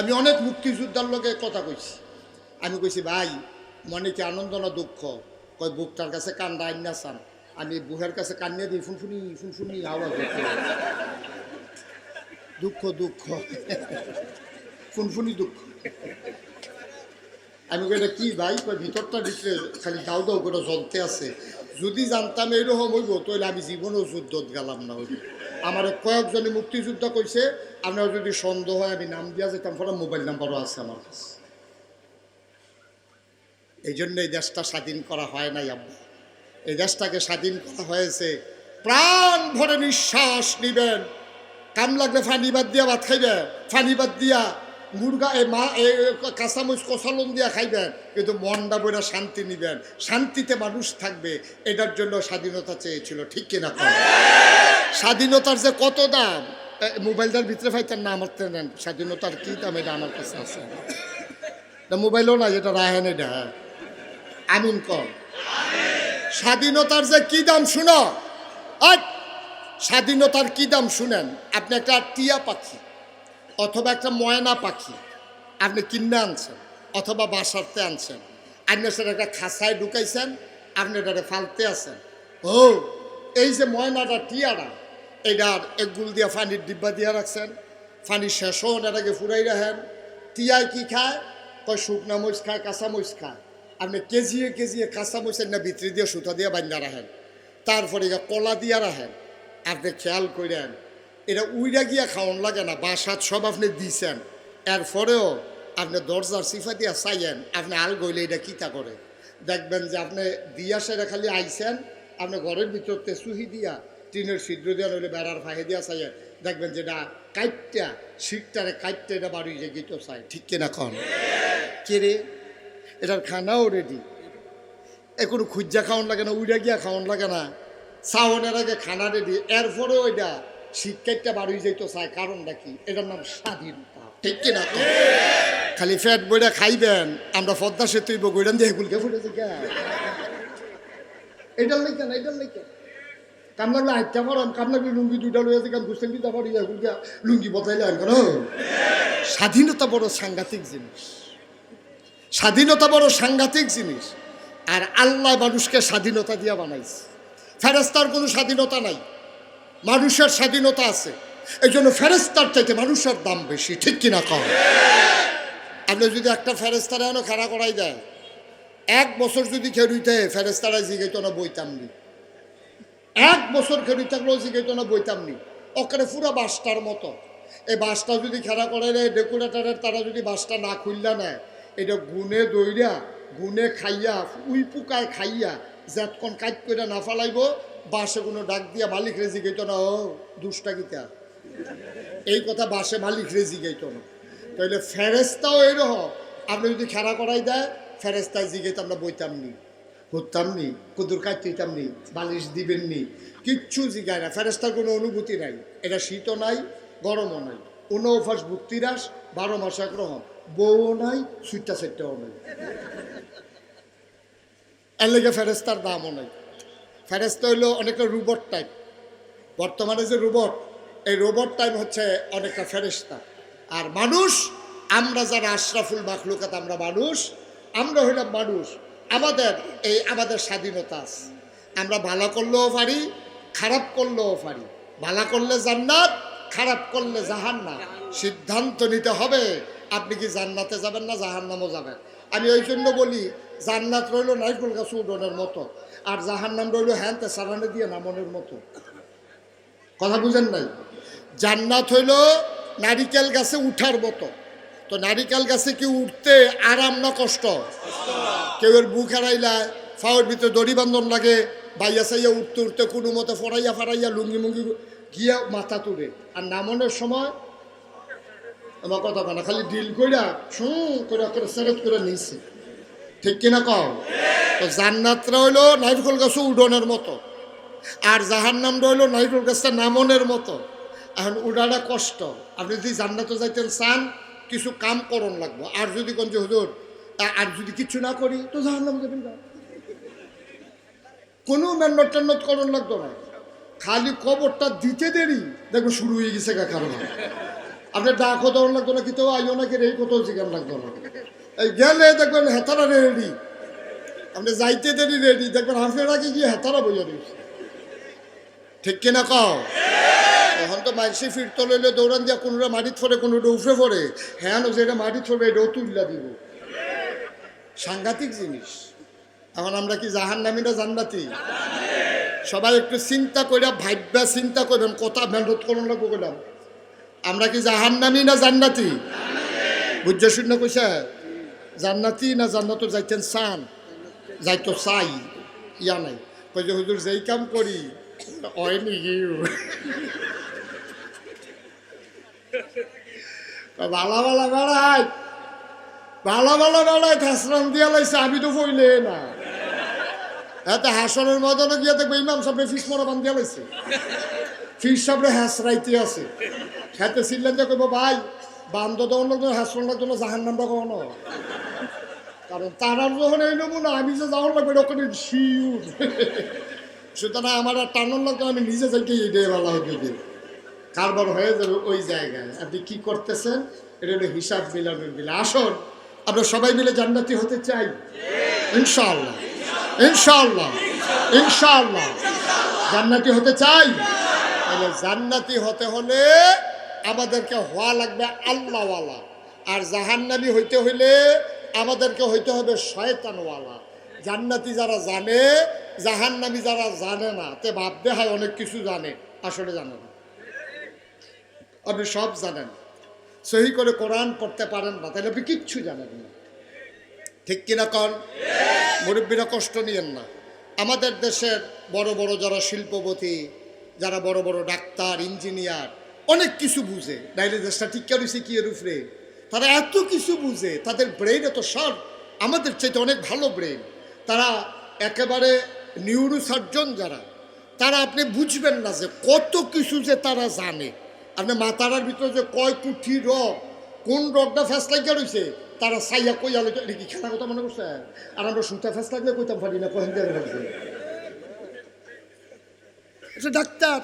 আমি অনেক মুক্তিযোদ্ধার লগে কথা কইছি। আমি কইছি, ভাই, মনে কি আনন্দ না দুঃখ? কই বুকটার কাছে কান্দা আইনা চান। আমি বুহের কাছে কান্নিয়া দিই, ফুনফুনি ফুনফুনি আওয়াজ দুঃখ দুঃখ। ফুনফুনি দুঃখ। আমি কই কি ভাই? কই ভিতরটা ভিতরে খালি দাও দাও করে জ্বলতে আছে। যদি জানতাম এইরকম হইব, তাহলে আমি জীবনও যুদ্ধত গেলাম না হইব। আমার কয়েকজনে মুক্তিযুদ্ধ কইছে আপনার যদি সন্দেহ হয়, আমি নাম দিয়া যেতাম, পরে মোবাইল নাম্বারও আছে আমার কাছে। এই জন্য এই দেশটা স্বাধীন করা হয় নাই আব্বা। এই দেশটাকে স্বাধীন করা হয়েছে, প্রাণ ভরে নিঃশ্বাস নিবেন। কাম লাগলে ফানি বাদ দিয়া ভাত খাইবেন ফানি বাদ দিয়া মুরগা, এ মা, এ কাঁচামচ কষালন দিয়া খাইবেন, কিন্তু মনটা বইরা শান্তি নিবেন। শান্তিতে মানুষ থাকবে, এটার জন্য স্বাধীনতা চেয়েছিল, ঠিক কিনা স্বাধীনতার যে কত দাম মোবাইলটার ভিতরে ফাইতেন না আমার নেন। স্বাধীনতার কি দাম এটা আমার কাছে আছে? এটা মোবাইলও না এটা রাহেন এটা আমিন কর স্বাধীনতার যে কি দাম, শুনো। স্বাধীনতার কি দাম শুনেন? আপনি একটা টিয়া পাখি, অথবা একটা ময়না পাখি, আপনি কিনে আনছেন, অথবা বাসাতে আনছেন, আপনি সেটা একটা খাসায় ঢুকাইছেন, আপনি এটাকে ফালতে আছেন। ও, এই যে ময়নাটা, টিয়াটা এইটার একগুল দিয়া পানির ডিব্বা দিয়া রাখছেন। পানি শেষ হন এটাকে ফুরাই রাখেন। টিয়ায় কি খায়? কয়, শুকনা মরিচ খায়, কাঁচা মরিচ খায়। আপনি কেজিয়ে কেজিয়ে কাঁচা মরিচের না ভিতরে দিয়ে সুতা দিয়ে বান্ধা রাখেন। তারপরে এটা কলা দিয়া রাখেন। আপনি খেয়াল করেন এটা উইরা গিয়া খাওয়ান লাগে না, বাসাত সব আপনি দিছেন। এরপরেও আপনি দরজার সিফা দিয়া চাইয়েন, আপনি আল গইলে এটা কিতা করে? দেখবেন যে আপনি দিয়া সেটা খালি আইছেন, আপনি ঘরের ভিতরতে সুহি দিয়া টিনের ছিদ্র দিয়া নইলে বেড়ার ফাঁকে দিয়া চাই দেখবেন যেটা কাইটটা শিকটারে কাইটটা এটা বাড়ি যে গীত চাই ঠিক কিনা কন? কে রে? এটার খানাও রেডি এ কোনো খুঁজা খাওয়ান লাগে না, উইরা গিয়া খাওয়ান লাগে না। চাওয়ানের আগে খানা রেডি এরপরেও এটা শিক্ষাটা বাড়ি যাইতো চাই কারণটা কি? এটার নাম স্বাধীনতা। ঠিক কিনা? খালি ফ্যাট বইটা খাইবেন, আমরা পদ্মা সেতু বইরান দিয়ে গুলকে ফুটেছে কে? এটার লেখা না, এটার লেখা কাম লাগলে আইটা কাম লাগলে লুঙ্গি দুইটা লইয়া যে কাম গুছেন দিতে পারি লুঙ্গি বতাইলে আন করো স্বাধীনতা বড় সাংঘাতিক জিনিস স্বাধীনতা বড় সাংঘাতিক জিনিস আর আল্লাহ মানুষকে স্বাধীনতা দিয়া বানাইছে। ফেরেস্তার কোনো স্বাধীনতা নাই। মানুষের স্বাধীনতা আছে। এই জন্য ফেরেস্তার চাইতে মানুষের দাম বেশি, ঠিক কিনা কম আপনি যদি একটা ফেরেস্তারা এনে খাড়া করাই দেয় এক বছর যদি খেরুইতে ফেরেস্তারা জিগাইতো না বইতাম নি। এক বছর খেরুই থাকলেও জিগাইতো না বইতাম নি? ওখানে পুরো বাসটার মতো। এই বাসটা যদি খেলা করে ডেকোরেটারের তারা যদি বাসটা না খুললা নেয়, এটা গুনে দইরা, গুনে খাইয়া, উই পুকায় খাইয়া, যেতক্ষণ কাজ করে না ফালাইব, বাসে কোনো ডাক দিয়া মালিক রেজি গেত না, ও দুষ্টা গীতা এই কথা বাসে মালিক রেজি গেত না। তাইলে ফেরেস্তাও এরকম আপনি যদি খেলা করাই দেয় ফেরেস্তায় জিগেতে আমরা বইতাম নি। নি কুদুর কাটতেইতাম নি বালিশ দিবেন নি কিচ্ছু জিগায় না ফেরেস্তার কোনো অনুভূতি নাই। এটা শীতও নাই, গরমও নাই। উন অভ্যাস ভুক্তিরাস বারো মাস একরকম। বউও নাই, সুইটটা সেটটাও নাই। এর লেগে ফেরেস্তার দামও নাই। ফেরেস্তা হইল অনেকটা রোবট টাইপ বর্তমানে যে রোবট, এই রোবট টাইপ হচ্ছে অনেকটা ফেরেস্তা আর মানুষ, আমরা যারা আশরাফুল মাখলুকাত, আমরা মানুষ, আমরা হইলাম মানুষ। আমাদের, এই আমাদের স্বাধীনতা আছে। আমরা ভালো করলেও পারি, খারাপ করলেও পারি। ভালো করলে জান্নাত, খারাপ করলে জাহান্নাম। সিদ্ধান্ত নিতে হবে, আপনি কি জান্নাতে যাবেন না জাহান্নামও যাবেন? আমি ওই জন্য বলি, জান্নাত রইল নাইকুল গাছ উডনের মতো, আর জাহান্নাম রইল হ্যান সারানে দিয়ে নামনের মতো। কথা বুঝেন নাই? জান্নাত হইল নারিকেল গাছে উঠার মতো। তো নারিকেল গাছে কি উঠতে আরাম না কষ্ট? কেউ এর বুক হারাইলা, ফাওয়ার ভিতরে দড়ি বান্ধন লাগে, বাইয়া সাইয়া উঠতে উঠতে কোনো মতো ফরাইয়া ফারাইয়া লুঙ্গি মুঙ্গি গিয়া মাথা তুলে। আর নামনের সময় আমার কথা না, খালি ডিল কইরা ছুঁ করে করে সেরেট করে নিয়েছে ঠিক কিনা কও? তো জান্নাতরা হইল নাইরকল গাছ উডনের মতো, আর জাহান্নামটা হইল নাইরকল গাছটা নামনের মতো। এখন উডাটা কষ্ট। আপনি যদি জান্নাতে যাইতেন চান কিছু কাম করন লাগবো। আর যদি যে হুজুর আর যদি কিছু না করি, তো জাহান্নাম যাবেন না। কোনো মেন্নত টেন্নত করণ লাগতো না। খালি কবরটা দিতে দেরি, দেখব শুরু হয়ে গেছে গা কারণ। আপনার ডাকও দেওয়ার লাগতো না কিন্তু আইও নাকি রে কোথাও জিজ্ঞান লাগতো না। এই গেলে দেখবেন হেতারা রেডি। আপনি যাইতে দেরি রেডি, দেখবেন হাফের আগে গিয়ে হেতারা বইয়া দিয়েছে। ঠিক কিনা কও? এখন তো মাইসি ফিরতে লইলে দৌড়ান দিয়া কোনোটা মাটিত ফোরে কোনোটা উফরে পড়ে হ্যাঁ যেটা মাটিত ফোরবে এটাও তুললা দিব সাংঘাতিক জিনিস এখন আমরা কি জাহান নামিনা জান্নাতি সবাই একটু চিন্তা কইরা ভাববা চিন্তা করবেন কথা মেহনত করুন লাগবো গেলাম আমরা কি জাহান নামি না জান্নাতি বুঝছে শূন্য কইসা জান্নাতি না জান্নাত যাইতেন চান যাইতো চাই ইয়া নাই কই যে হুজুর যেই কাম করি হয় নাকি ভালো ভালো বেড়াই। ভালো ভালো বেড়াই দিয়া লাইছে, আমি তো না। হাসনের মদনে ইমাম ফিস মরা বান্ধিয়া লাইছে। ফিস হাসরাইতে আছে। খেতে ছিলেন যে ভাই লোক হাসন জাহান নামটা কখনো কারণ তারার যখন এই নমুনা, আমি যে যাওয়ার লাগবে ওখানে শিউর। সুতরাং আমার টানোর লাগতো আমি নিজে যাইতে এইটাই ভালো হবে কারবার হয়ে যাবে ওই জায়গায়। আপনি কি করতেছেন? এটা হলো হিসাব মিলানোর মিলে। আসুন, আমরা সবাই মিলে জান্নাতি হতে চাই? ইনশাআল্লাহ। ইনশাআল্লাহ। ইনশাআল্লাহ। জান্নাতি হতে চাই? তাহলে জান্নাতি হতে হলে আমাদেরকে হওয়া লাগবে আল্লাহওয়ালা। আর জাহান্নামি হইতে হইলে আমাদেরকে হইতে হবে শয়তানওয়ালা। জান্নাতি যারা জানে, জাহান্নামি যারা জানে না, তে ভাববে হয় অনেক কিছু জানে। আসলে জানে না। আপনি সব জানেন। সহি করে কোরআন পড়তে পারেন না, তাহলে আপনি কিচ্ছু জানেন না। ঠিক কিনা কন? মুরব্বীরা কষ্ট নিয়েন না। আমাদের দেশের বড় বড় যারা শিল্পপতি, যারা বড় বড় ডাক্তার, ইঞ্জিনিয়ার, অনেক কিছু বুঝে। নাইলে দেশটা ঠিক রয়েছে কি এর তারা এত কিছু বুঝে, তাদের ব্রেন এত শার্প আমাদের চাইতে অনেক ভালো ব্রেন তারা একেবারে নিউরো সার্জন যারা, তারা আপনি বুঝবেন না যে কত কিছু যে তারা জানে। আপনি মাথার ভিতরে যে কয় কুঠি রোগ, কোন রোগটা ফ্যাস লাগিয়া রয়েছে তারা সাইয়া কই আলো এটা কি খেলার কথা মনে করছে? আর আমরা সুতা ফ্যাস লাগলে কইতাম পারি না কহেন রাখবে ডাক্তার,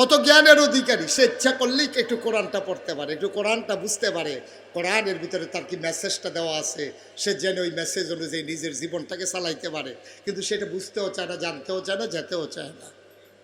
কত জ্ঞানের অধিকারী সে ইচ্ছা করলেই একটু কোরআনটা পড়তে পারে, একটু কোরআনটা বুঝতে পারে। কোরআনের ভিতরে তার কি মেসেজটা দেওয়া আছে? সে যেন ওই মেসেজ অনুযায়ী নিজের জীবনটাকে চালাইতে পারে। কিন্তু সেটা বুঝতেও চায় না, জানতেও চায় না, যেতেও চায় না।